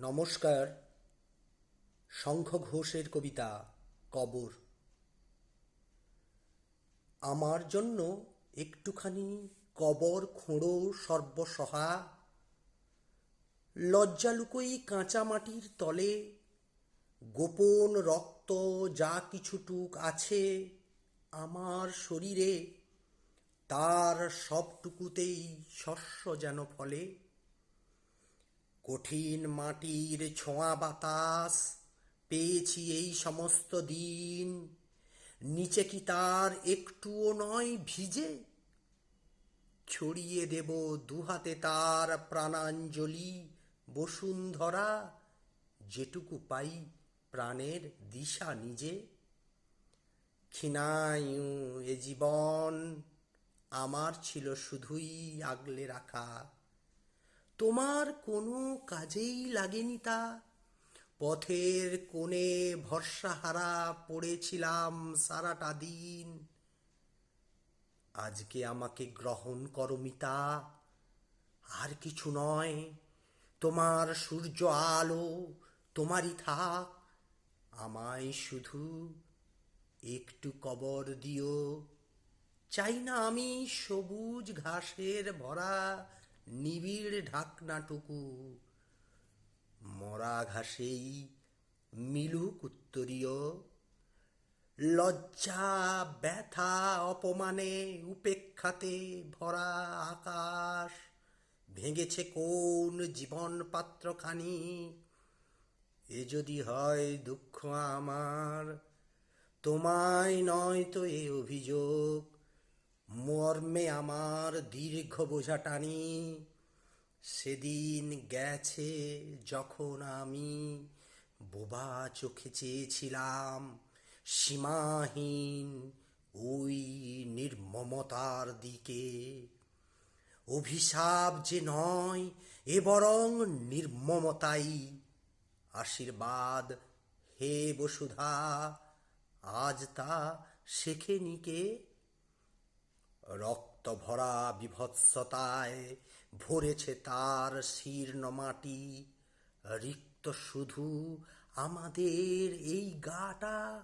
নমস্কার, শঙ্খ ঘোষের কবিতা, কবর। আমার জন্য একটুখানি কবর খোঁড়ো সর্বসহা। লজ্জালুকোই কাঁচা মাটির তলে। গোপন রক্ত যা কিছুটুক আছে আমার শরীরে, তার সবটুকুতেই শস্য যেন ফলে। কঠিন মাটির ছোঁয়া বাতাস পেয়েছি এই সমস্ত দিন। নিচে কি তার একটুও নয় ভিজে? ছড়িয়ে দেব দুহাতে তার প্রাণাঞ্জলি, বসুন্ধরা, যেটুকু পাই প্রাণের দিশা নিজে। ক্ষীণায়ু এ জীবন আমার ছিল শুধুই আগলে রাখা। তোমার কোনো কাজেই লাগেনি তা। পথের কোণে ভরসাহারা পড়েছিলাম সারাটা দিন। আজকে আমাকে গ্রহণ করো মিতা। আর কিছু নয়, তোমার সূর্য আলো তোমারই থাক। আমায় শুধু একটু কবর দিও। চাই না আমি সবুজ ঘাসের ভরা নিবিড় ঢাকনাটুকু। মরা ঘাসেই মিলুক উত্তরীয়। লজ্জা, ব্যথা, অপমানে উপেক্ষাতে ভরা আকাশ। ভেঙেছে কোন জীবন পাত্রখানি এ যদি হয় দুঃখ আমার, তোমায় নয় তো এ অভিযোগ। মর্মে আমার দীর্ঘ বোঝা টানি। সেদিন গেছে যখন আমি বোবা চোখে চেয়েছিলাম সীমাহীন ওই নির্মমতার দিকে। অভিশাপ যে নয়, এ বরং নির্মমতাই। আশীর্বাদ হে বসুধা, আজ তা শেখেনি কে? রক্ত ভরা বিভৎসতায় ভরেছে তার শীর্ণ মাটি। রিক্ত শুধু আমাদের এই গাটা।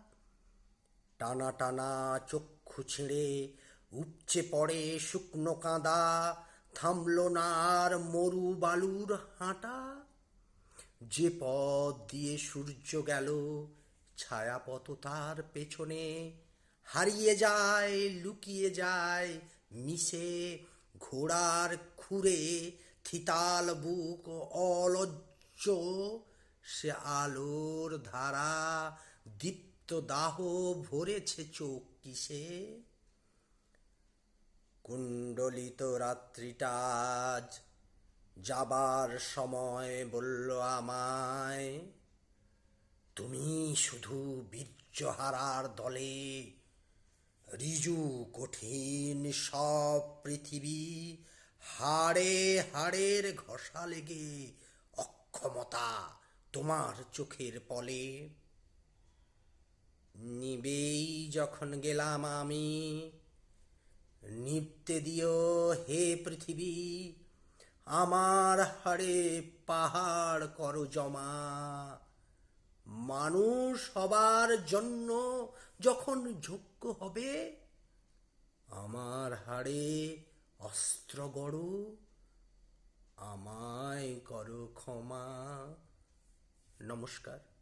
টানা টানা চক্ষু ছেড়ে উপচে পড়ে শুকনো কাঁদা, থামল না আর মরু বালুর হাঁটা। যে পথ দিয়ে সূর্য গেল, ছায়াপথ তার পেছনে। হারিয়ে যায়, লুকিয়ে যায়, মিশে ঘোড়ার খুঁড়ে, থিতাল বুক অলজ্জ, সে আলোর ধারা দীপ্ত দাহ ভরেছে চোখ কিসে? কুণ্ডলিত রাত্রিটা আজ যাবার সময় বলল আমায়, তুমি শুধু বীর্যহারার দলে রিজু কঠিন সব পৃথিবী হাড়ে হাড়ের ঘষা লেগে অক্ষমতা তোমার চোখের পলে। নিবেই যখন গেলাম আমি, নিপতে দিও হে পৃথিবী, আমার হাড়ে পাহাড় করো জমা। মানুষ হবার জন্য যখন যোগ্য হবে আমার হাড়ে অস্ত্র গড়ো আমায় করো ক্ষমা। নমস্কার।